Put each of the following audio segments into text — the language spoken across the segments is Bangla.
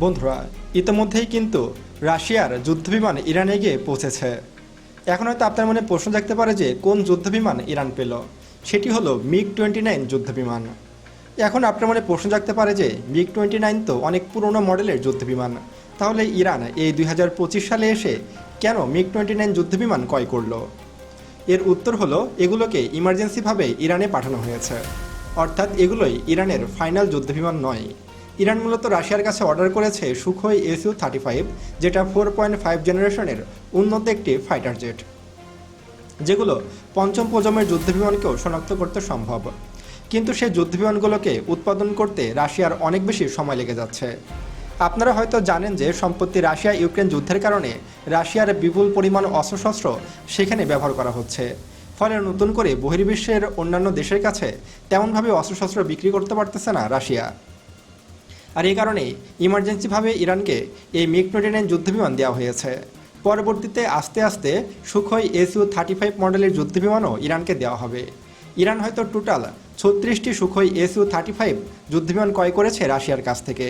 বন্ধুরা, ইতিমধ্যেই কিন্তু রাশিয়ার যুদ্ধবিমান ইরানে গিয়ে পৌঁছেছে। এখন হয়তো আপনার মনে প্রশ্ন থাকতে পারে যে, কোন যুদ্ধবিমান ইরান পেল? সেটি হলো মিগ টোয়েন্টি নাইন যুদ্ধবিমান। এখন আপনার মনে প্রশ্ন জাগতে পারে যে মিগ টোয়েন্টি নাইন তো অনেক পুরনো মডেলের যুদ্ধবিমান। তাহলে ইরান এই দুই হাজার পঁচিশ সালে এসে কেন মিগ টোয়েন্টি নাইন যুদ্ধবিমান ক্রয় করল? এর উত্তর হলো, এগুলোকে ইমার্জেন্সিভাবে ইরানে পাঠানো হয়েছে। অর্থাৎ এগুলোই ইরানের ফাইনাল যুদ্ধবিমান নয়। ইরান মূলত রাশিয়ার কাছে অর্ডার করেছে সুখোই এসইউ থার্টি ফাইভ যেটা ফোর পয়েন্ট ফাইভ জেনারেশনের উন্নত একটি ফাইটার জেট, যেগুলো পঞ্চম প্রজন্মের যুদ্ধবিমানকেও শনাক্ত করতে সম্ভব। কিন্তু সেই যুদ্ধবিমানগুলোকে উৎপাদন করতে রাশিয়ার অনেক বেশি সময় লেগে যাচ্ছে। আপনারা হয়তো জানেন যে সম্প্রতি রাশিয়া ইউক্রেন যুদ্ধের কারণে রাশিয়ার বিপুল পরিমাণ অস্ত্রশস্ত্র সেখানে ব্যবহার করা হচ্ছে। ফলে নতুন করে বহির্বিশ্বের অন্যান্য দেশের কাছে তেমনভাবে অস্ত্রশস্ত্র বিক্রি করতে পারতেছে না রাশিয়া। আর এই কারণেই ইমার্জেন্সিভাবে ইরানকে এই মিগ টোয়েন্টি নাইন যুদ্ধবিমান দেওয়া হয়েছে। পরবর্তীতে আস্তে আস্তে সুখই এসইউ থার্টি ফাইভ মডেলের যুদ্ধবিমানও ইরানকে দেওয়া হবে। ইরান হয়তো টোটাল ছত্রিশটি সুখই এসইউ থার্টি ফাইভ যুদ্ধবিমান ক্রয় করেছে রাশিয়ার কাছ থেকে।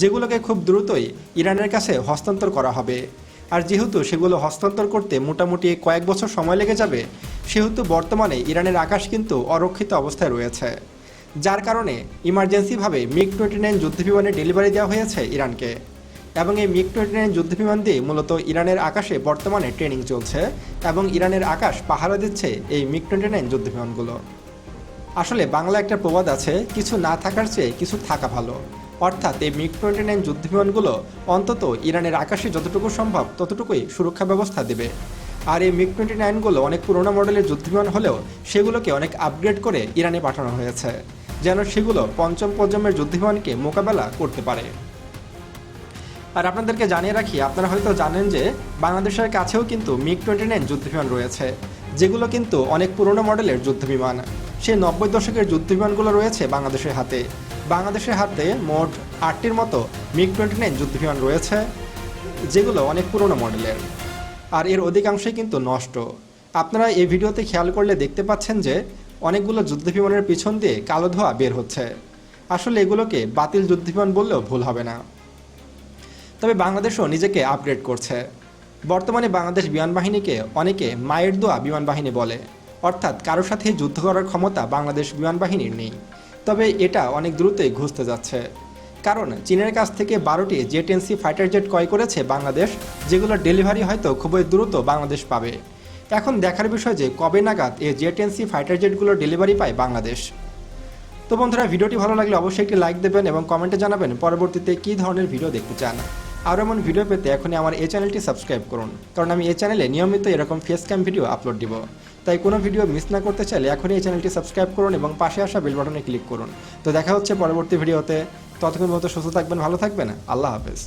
যেগুলোকে খুব দ্রুতই ইরানের কাছে হস্তান্তর করা হবে। আর যেহেতু সেগুলো হস্তান্তর করতে মোটামুটি কয়েক বছর সময় লেগে যাবে, সেহেতু বর্তমানে ইরানের আকাশ কিন্তু অরক্ষিত অবস্থায় রয়েছে। যার কারণে ইমার্জেন্সিভাবে মিগ টোয়েন্টি নাইন যুদ্ধ যুদ্ধবিমানের ডেলিভারি দেওয়া হয়েছে ইরানকে। এবং এই মিগ টোয়েন্টি নাইন যুদ্ধবিমান দিয়ে মূলত ইরানের আকাশে বর্তমানে ট্রেনিং চলছে এবং ইরানের আকাশ পাহারা দিচ্ছে এই মিগ টোয়েন্টি নাইন যুদ্ধবিমানগুলো। আসলে বাংলা একটা প্রবাদ আছে, কিছু না থাকার চেয়ে কিছু থাকা ভালো। অর্থাৎ এই মিগ টোয়েন্টি নাইন যুদ্ধবিমানগুলো অন্তত ইরানের আকাশে যতটুকু সম্ভব ততটুকুই সুরক্ষা ব্যবস্থা দেবে। আর এই মিগ টোয়েন্টি নাইনগুলো অনেক পুরোনো মডেলের যুদ্ধবিমান হলেও সেগুলোকে অনেক আপগ্রেড করে ইরানে পাঠানো হয়েছে। যেন সেগুলো পঞ্চম প্রজন্মের যুদ্ধবিমানকে মোকাবেলা করতে পারে। আর আপনাদেরকে জানিয়ে রাখি, আপনারা হয়তো জানেন যে বাংলাদেশের কাছেও কিন্তু মিগ টোয়েন্টি নাইন যুদ্ধবিমান রয়েছে, যেগুলো কিন্তু অনেক পুরনো মডেলের যুদ্ধবিমান সেই নব্বই দশকের যুদ্ধবিমানগুলো রয়েছে বাংলাদেশের হাতে। বাংলাদেশের হাতে মোট আটটির মতো মিগ টোয়েন্টি নাইন যুদ্ধবিমান রয়েছে, যেগুলো অনেক পুরনো মডেলের। আর এর অধিকাংশই কিন্তু নষ্ট। আপনারা এই ভিডিওতে খেয়াল করলে দেখতে পাচ্ছেন যে অনেকগুলো যুদ্ধবিমানের পিছন দিয়ে কালো ধোঁয়া বের হচ্ছে। আসলে এগুলোকে বাতিল যুদ্ধবিমান বললেও ভুল হবে না। তবে বাংলাদেশও নিজেকে আপগ্রেড করছে। বর্তমানে বাংলাদেশ বিমান বাহিনীকে অনেকে মায়ের দোয়া বিমান বাহিনী বলে। অর্থাৎ কারোর সাথে যুদ্ধ করার ক্ষমতা বাংলাদেশ বিমান বাহিনীর নেই। তবে এটা অনেক দ্রুতই ঘুষতে যাচ্ছে। কারণ চীনের কাছ থেকে বারোটি জেটেন্সি ফাইটার জেট ক্রয় করেছে বাংলাদেশ, যেগুলোর ডেলিভারি হয়তো খুবই দ্রুত বাংলাদেশ পাবে। এখন দেখার বিষয় যে কবে নাগাদ এই জেটেন্সি ফাইটার জেটগুলোর ডেলিভারি পায় বাংলাদেশ। তো বন্ধুরা, ভিডিওটি ভালো লাগলে অবশ্যই একটি লাইক দেবেন এবং কমেন্টে জানাবেন পরবর্তীতে কী ধরনের ভিডিও দেখতে চান। আর এমন ভিডিও পেতে এখনই আমার এই চ্যানেলটি সাবস্ক্রাইব করুন, কারণ আমি এই চ্যানেলে নিয়মিত এরকম ফেস ক্যাম ভিডিও আপলোড দিব। তাই কোনো ভিডিও মিস না করতে চাইলে এখনই এই চ্যানেলটি সাবস্ক্রাইব করুন এবং পাশে আসা বেল বাটনে ক্লিক করুন। তো দেখা হচ্ছে পরবর্তী ভিডিওতে ততক্ষণ মতো সুস্থ থাকবেন, ভালো থাকবেন। আল্লাহ হাফেজ।